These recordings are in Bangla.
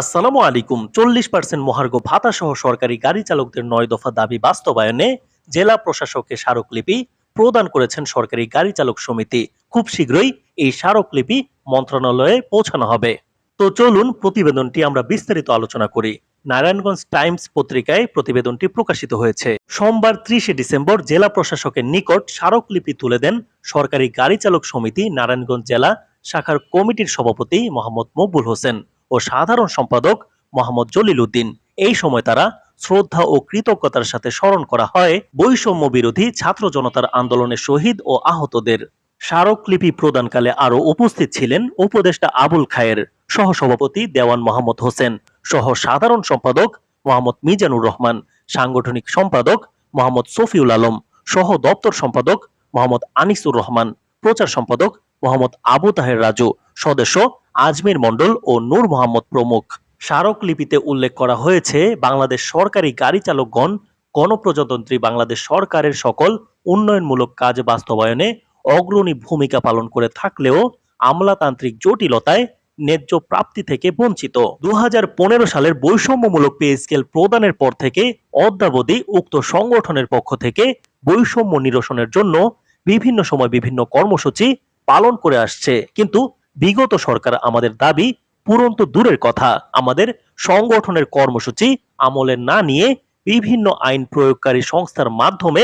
আসসালামু আলাইকুম। চল্লিশ পার্সেন্ট মহার্ঘ ভাতা সহ সরকারি গাড়ি চালকদের নয় দফা দাবি বাস্তবায়নে জেলা প্রশাসকের স্মারকলিপি প্রদান করেছেন সরকারি গাড়ি চালক সমিতি। খুব শীঘ্রই এই স্মারকলিপি মন্ত্রণালয়ে পৌঁছানো হবে। তো চলুন প্রতিবেদনটি আমরা বিস্তারিত আলোচনা করি। নারায়ণগঞ্জ টাইমস পত্রিকায় প্রতিবেদনটি প্রকাশিত হয়েছে। সোমবার ত্রিশে ডিসেম্বর জেলা প্রশাসকের নিকট স্মারকলিপি তুলে দেন সরকারি গাড়ি চালক সমিতি নারায়ণগঞ্জ জেলা শাখার কমিটির সভাপতি মোহাম্মদ মকবুল হোসেন। সাধারণ সম্পাদক মোহাম্মদ জলিল উদ্দিন এই সময় তারা শ্রদ্ধা ও কৃতজ্ঞতার সাথে স্মরণ করা হয় বৈষম্য বিরোধী ছাত্র জনতার আন্দোলনের শহীদ ও আহতদের। স্মারকলিপি প্রদানকালে আরও উপস্থিত ছিলেন উপদেষ্টা আবুল খায়ের, সহসভাপতি দেওয়ান মোহাম্মদ হোসেন, সহ সাধারণ সম্পাদক মোহাম্মদ মিজানুর রহমান, সাংগঠনিক সম্পাদক মোহাম্মদ সফিউল আলম, সহ দপ্তর সম্পাদক মোহাম্মদ আনিসুর রহমান, প্রচার সম্পাদক মোহাম্মদ আবু তাহের রাজু, সদস্য আজমির মণ্ডল ও নূর মোহাম্মদ প্রমুখ। স্মারকলিপিতে উল্লেখ করা হয়েছে, বাংলাদেশ সরকারি গাড়ি চালকগণ, গণপ্রজাতন্ত্রী বাংলাদেশ সরকারের সকল উন্নয়নমূলক কাজ বাস্তবায়নে অগ্রণী ভূমিকা পালন করে থাকলেও আমলাতান্ত্রিক জটিলতায় ন্যায্য প্রাপ্তি থেকে বঞ্চিত। দু হাজার পনেরো সালের বৈষম্যমূলক পে স্কেল প্রদানের পর থেকে অদ্যাবধি উক্ত সংগঠনের পক্ষ থেকে বৈষম্য নিরসনের জন্য বিভিন্ন সময় বিভিন্ন কর্মসূচি পালন করে আসছে। কিন্তু বিগত সরকার আমাদের দাবি পূরণ তো দূরের কথা। আমাদের সংগঠনের কর্মসূচি আমলে না নিয়ে বিভিন্ন আইন প্রয়োগকারী সংস্থার মাধ্যমে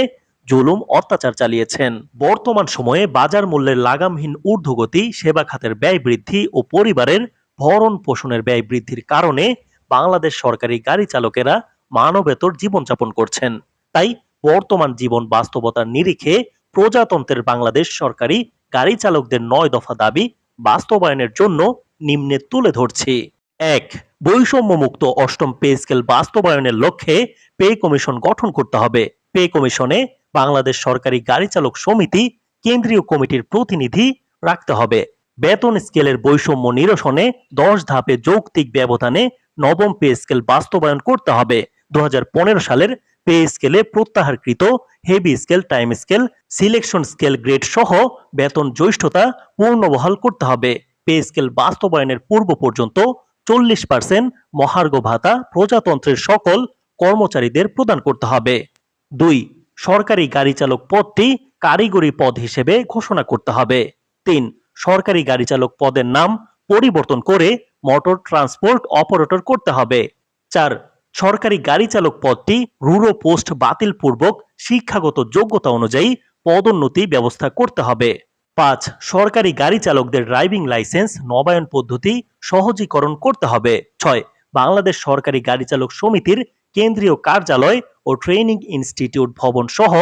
জুলুম অত্যাচার চালিয়েছেন। বর্তমান সময়ে বাজার মূল্যের লাগামহীন ঊর্ধ্বগতি, সেবা খাতের ব্যয় বৃদ্ধি ও পরিবারের ভরণ পোষণের ব্যয় বৃদ্ধির কারণে বাংলাদেশ সরকারি গাড়ি চালকেরা মানবেতর জীবনযাপন করছেন। তাই বর্তমান জীবন বাস্তবতার নিরিখে প্রজাতন্ত্রের বাংলাদেশ সরকারি গাড়ি চালকদের নয় দফা দাবি বাস্তবায়নের জন্য নিম্নে তুলে ধরছি। এক, বৈষম্যমুক্ত অষ্টম পে স্কেল বাস্তবায়নের লক্ষ্যে পে কমিশন গঠন করতে হবে। পে কমিশনে বাংলাদেশ সরকারি গাড়ি চালক সমিতি, কেন্দ্রীয় কমিটির প্রতিনিধি রাখতে হবে। বেতন স্কেলের বৈষম্য নিরসনে দশ ধাপে যৌক্তিক ব্যবধানে নবম পে স্কেল বাস্তবায়ন করতে হবে। দু হাজার পনেরো সালের পে স্কেলে প্রত্যাহারকৃত heavy scale time scale selection scale grade সহ বেতন জ্যৈষ্ঠতা পূর্ণবহাল করতে হবে। পে স্কেল বাস্তবায়নের পূর্ব পর্যন্ত চল্লিশ পার্সেন্ট মহার্ঘ ভাতা প্রজাতন্ত্রের সকল কর্মচারীদের প্রদান করতে হবে। দুই, সরকারি গাড়ি চালক পদটি কারিগরি পদ হিসেবে ঘোষণা করতে হবে। তিন, সরকারি গাড়ি চালক পদের নাম পরিবর্তন করে মোটর ট্রান্সপোর্ট অপারেটর করতে হবে। চার সরকারি গাড়ি চালক পদটি রুরো পোস্ট বাতিল পূর্বক শিক্ষাগত যোগ্যতা অনুযায়ী পদোন্নতি ব্যবস্থা করতে হবে। পাঁচ, সরকারি গাড়ি চালকদের ড্রাইভিং লাইসেন্স, নবায়ন পদ্ধতি সহজীকরণ করতে হবে। ছয়, বাংলাদেশ সরকারি গাড়ি চালক সমিতির কেন্দ্রীয় কার্যালয় ও ট্রেনিং ইনস্টিটিউট ভবন সহ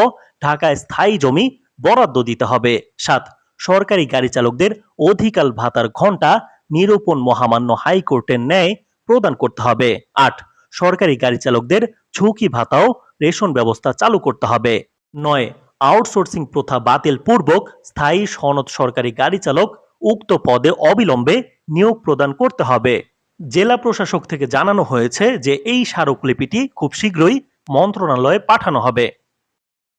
ঢাকায় স্থায়ী জমি বরাদ্দ দিতে হবে। সাত, সরকারি গাড়ি চালকদের অধিকাল ভাতার ঘণ্টা নিরূপণ মহামান্য হাইকোর্টের ন্যায় প্রদান করতে হবে। আট সরকারি গাড়ি চালকদের ঝুঁকি ভাতাও রেশন ব্যবস্থা চালু করতে হবে। নয়, আউটসোর্সিং প্রথা বাতিল পূর্বক স্থায়ী সনদ সরকারি গাড়ি চালক উক্ত পদে অবিলম্বে নিয়োগ প্রদান করতে হবে। জেলা প্রশাসক থেকে জানানো হয়েছে যে এই স্মারকলিপিটি খুব শীঘ্রই মন্ত্রণালয়ে পাঠানো হবে।